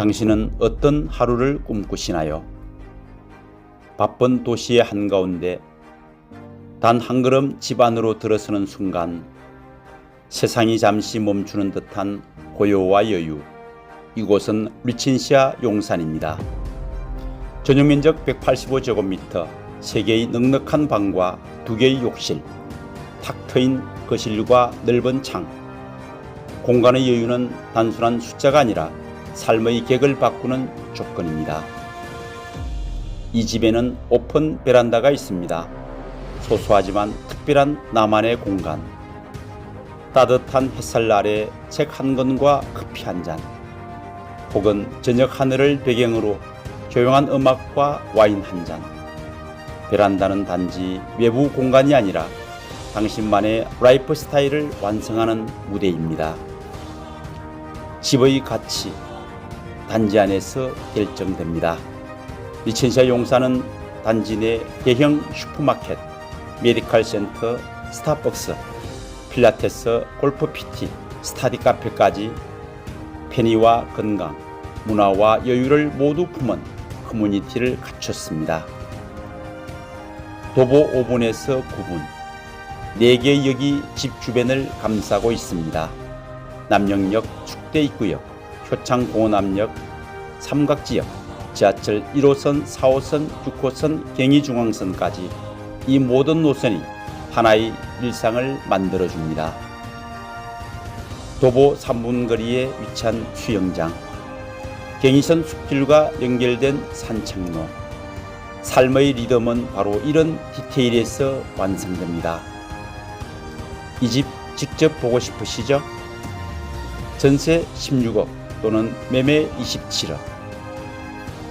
당신은 어떤 하루를 꿈꾸시나요? 바쁜 도시의 한가운데 단 한 걸음 집 안으로 들어서는 순간 세상이 잠시 멈추는 듯한 고요와 여유. 이곳은 리친시아 용산입니다. 전용 면적 185제곱미터, 3개의 넉넉한 방과 2개의 욕실, 탁 트인 거실과 넓은 창. 공간의 여유는 단순한 숫자가 아니라 삶의 객을 바꾸는 조건입니다. 이 집에는 오픈 베란다가 있습니다. 소소하지만 특별한 나만의 공간. 따뜻한 햇살 아래 책 한 권과 커피 한 잔. 혹은 저녁 하늘을 배경으로 조용한 음악과 와인 한 잔. 베란다는 단지 외부 공간이 아니라 당신만의 라이프 스타일을 완성하는 무대입니다. 집의 가치, 단지 안에서 결정됩니다. 리첸시아 용산은 단지 내 대형 슈퍼마켓, 메디칼 센터, 스타벅스, 필라테스, 골프 PT, 스타디 카페까지 편의와 건강, 문화와 여유를 모두 품은 커뮤니티를 갖췄습니다. 도보 5분에서 9분, 4개의 역이 집 주변을 감싸고 있습니다. 남영역 축대 입구역, 효창공원 앞역, 삼각지역, 지하철 1호선, 4호선, 6호선, 경의중앙선까지 이 모든 노선이 하나의 일상을 만들어 줍니다. 도보 3분 거리에 위치한 수영장, 경의선 숲길과 연결된 산책로, 삶의 리듬은 바로 이런 디테일에서 완성됩니다. 이 집 직접 보고 싶으시죠? 전세 16억 또는 매매 27억.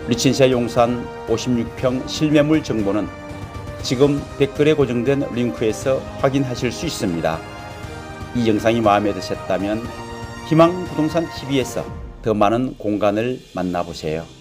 리친시아 용산 56평 실매물 정보는 지금 댓글에 고정된 링크에서 확인하실 수 있습니다. 이 영상이 마음에 드셨다면 희망 부동산 TV에서 더 많은 공간을 만나보세요.